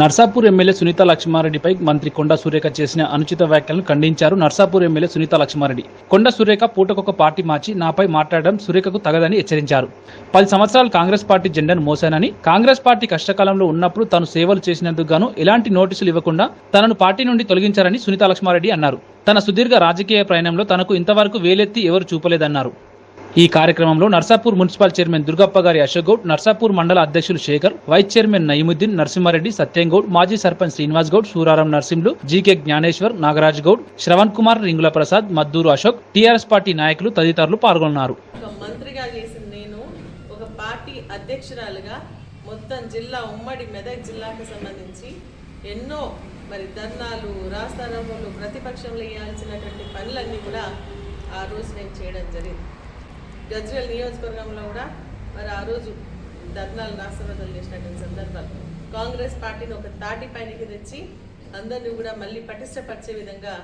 Narsapur MLA Sunitha లక్ష్మారెడ్డిపై మంత్రి కొండ సురేఖ చేసిన అనుచిత వ్యాఖ్యలను ఖండించారు నర్సాపూర్ ఎమ్మెల్యే సునీత లక్ష్మారెడ్డి. కొండ సురేఖ పూటకొక పార్టీ మార్చి నాపై మాట్లాడడం సురేఖకు తగదని హెచ్చరించారు. పది సంవత్సరాలు కాంగ్రెస్ పార్టీ జెండాను మోశానని కాంగ్రెస్ పార్టీ కష్టకాలంలో ఉన్నప్పుడు తాను సేవలు చేసినందుకు గాను ఎలాంటి నోటీసులు ఇవ్వకుండా తనను పార్టీ నుండి తొలగించారని సునీత లక్ష్మారెడ్డి అన్నారు. తన సుదీర్ఘ రాజకీయ ప్రయాణంలో తనకు ఇంతవరకు వేలెత్తి ఎవరు చూపలేదన్నారు. ఈ కార్యక్రమంలో నర్సాపూర్ మున్సిపల్ చైర్మన్ దుర్గప్ప గారి అశోక్ నర్సాపూర్ మండల అధ్యక్షులు శేఖర్ వైస్ చైర్మన్ నయీముద్దీన్ నరసింహారెడ్డి సత్యంగౌడ్ మాజీ sarpanch Srinivas Goud Suraram Narsimhulu GK Gnaneshwar Nagaraj Goud Shravan Kumar Ringula Prasad Madduru Ashok TRS party నాయకులు తదితరులు పాల్గొన్నారు. మంత్రిగా చేసిన నేను ఒక పార్టీ అధ్యక్షురాలుగా మొత్తం జిల్లా ఉమ్మడి మెదక్ జిల్లాకు సంబంధించి ఎన్నో మరి ధర్నాలు రాస్తారోకోలు ప్రతిపక్షంలో వేయాల్సినటువంటి పనులన్నీ కూడా ఆ రోజు నేను చేయడం జరిగింది. గజ్వేల్ నియోజకవర్గంలో కూడా మరి ఆ రోజు ధర్నాలు రాస్తారోకోలు చేసినటువంటి సందర్భాలు. కాంగ్రెస్ పార్టీని ఒక తాటి పైనకి తెచ్చి అందరినీ కూడా మళ్ళీ పటిష్టపరిచే విధంగా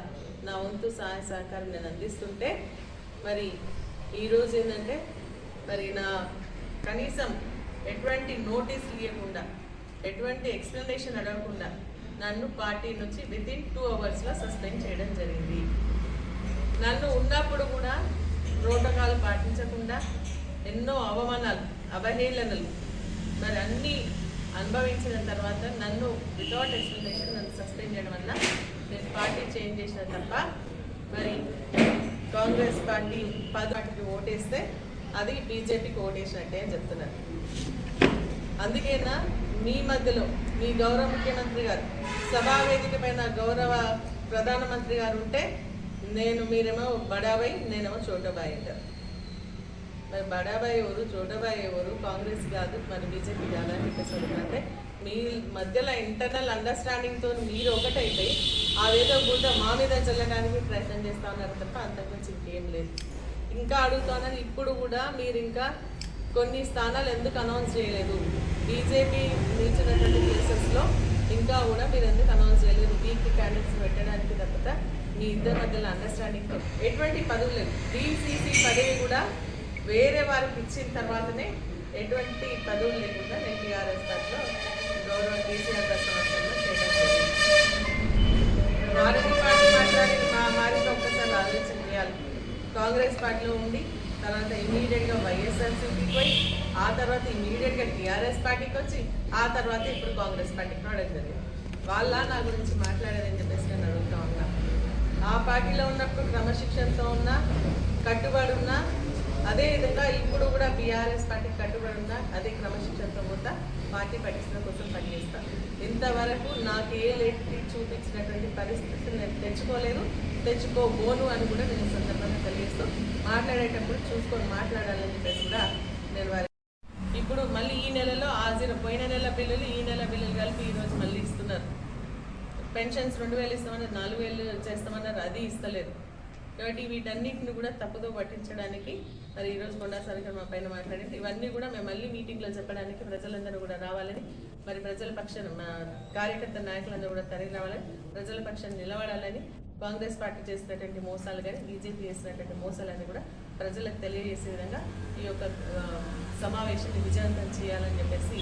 నా వంతు సహాయ సహకారం నేను అందిస్తుంటే మరి ఈరోజు ఏంటంటే మరి నా కనీసం ఎటువంటి నోటీస్ ఇవ్వకుండా ఎటువంటి ఎక్స్ప్లెనేషన్ అడగకుండా నన్ను పార్టీ నుంచి వితిన్ టూ అవర్స్లో సస్పెండ్ చేయడం జరిగింది. నన్ను ఉన్నప్పుడు కూడా ప్రోటోకాల్ పాటించకుండా ఎన్నో అవమానాలు అవహేళనలు. మరి అన్నీ అనుభవించిన తర్వాత నన్ను వితౌట్ ఎక్స్ప్లెనేషన్ నన్ను సస్పెండ్ చేయడం వల్ల నేను పార్టీ చేంజ్ చేసిన తప్ప మరి కాంగ్రెస్ పార్టీ పది పార్టీకి ఓటేస్తే అది బీజేపీకి ఓటేసినట్టే అని చెప్తున్నారు. అందుకేనా మీ మధ్యలో మీ గౌరవ ముఖ్యమంత్రి గారు సభా వేదిక పైన గౌరవ ప్రధానమంత్రి గారు ఉంటే నేను మీరేమో బడాబాయ్ నేనేమో చోటబాయ్ అంటారు మరి బడాబాయ్ ఎవరు చోటబాయ్ ఎవరు? కాంగ్రెస్ కాదు మరి బీజేపీ కాదు అని చెప్పేసి అంటే మీ మధ్యలో ఇంటర్నల్ అండర్స్టాండింగ్తో మీరు ఒకటైతే అదేదో బుద్ధ మా మీద చల్లడానికి ప్రయత్నం చేస్తా ఉన్నారు తప్ప అంతకుమించి ఇంకేం లేదు. ఇంకా అడుగుతానని ఇప్పుడు కూడా మీరు ఇంకా కొన్ని స్థానాలు ఎందుకు అనౌన్స్ చేయలేదు? బీజేపీ నిలిచినటువంటి కేసెస్లో ఇంకా కూడా మీరు ఎందుకు అనౌన్స్ చేయలేదు? వీక్ క్యాండిడేట్స్ పెట్టడానికి తప్ప మీ ఇద్దరి మధ్యలో అండర్స్టాండింగ్తో ఎటువంటి పదవి లేదు. డీసీసీ పదవి కూడా వేరే వారికి ఇచ్చిన తర్వాతనే ఎటువంటి పదవులు లేకుండా నేను టీఆర్ఎస్ పార్టీలో గౌరవ కేసీఆర్ దర్శనంలో చేయడం మారుతి పార్టీ మాట్లాడి మా మారితో ఒక్కసారి ఆలోచన చేయాలి. కాంగ్రెస్ పార్టీలో ఉండి తర్వాత ఇమీడియట్గా వైఎస్ఆర్సీపీకి పోయి ఆ తర్వాత ఇమీడియట్గా టీఆర్ఎస్ పార్టీకి వచ్చి ఆ తర్వాత ఇప్పుడు కాంగ్రెస్ పార్టీకి రావడం జరిగింది. వాళ్ళ నా గురించి మాట్లాడారని చెప్పేసి నేను అడుగుతా ఉన్నా ఆ పార్టీలో ఉన్నప్పుడు క్రమశిక్షణతో ఉన్నా కట్టుబడి ఉన్నా అదే విధంగా ఇప్పుడు కూడా బీఆర్ఎస్ పార్టీకి కట్టుబడి ఉన్నా అదే క్రమశిక్షణతో పోతా పార్టీ పటిష్టత కోసం పనిచేస్తా ఇంతవరకు నాకు ఏ లేటి చూపించినటువంటి పరిస్థితులు నేను తెచ్చుకోలేదు. తెచ్చుకోబోను అని కూడా నేను సందర్భంగా తెలియజేస్తూ మాట్లాడేటప్పుడు చూసుకొని మాట్లాడాలని చెప్పేసి కూడా నేను ఇప్పుడు మళ్ళీ ఈ నెలలో హాజరు పోయిన నెల బిల్లులు ఈ నెల బిల్లులు కలిపి ఈ రోజు పెన్షన్స్ రెండు వేలు ఇస్తామన్నారు నాలుగు వేలు చేస్తామన్నారు అది ఇస్తలేదు. కాబట్టి వీటన్నిటిని కూడా తప్పుదో పట్టించడానికి మరి ఈరోజు కొండా సరిగ్గా మా పైన మాట్లాడింది. ఇవన్నీ కూడా మేము మళ్ళీ మీటింగ్లో చెప్పడానికి ప్రజలందరూ కూడా రావాలని మరి ప్రజల పక్షం మా కార్యకర్త నాయకులందరూ కూడా తరలి రావాలని ప్రజల పక్షాన్ని నిలబడాలని కాంగ్రెస్ పార్టీ చేసినటువంటి మోసాలు కానీ బీజేపీ చేసినటువంటి మోసాలన్నీ కూడా ప్రజలకు తెలియజేసే విధంగా ఈ యొక్క సమావేశాన్ని విజయవంతం చేయాలని చెప్పేసి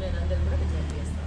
నేను అందరూ కూడా విజయం చేస్తాను.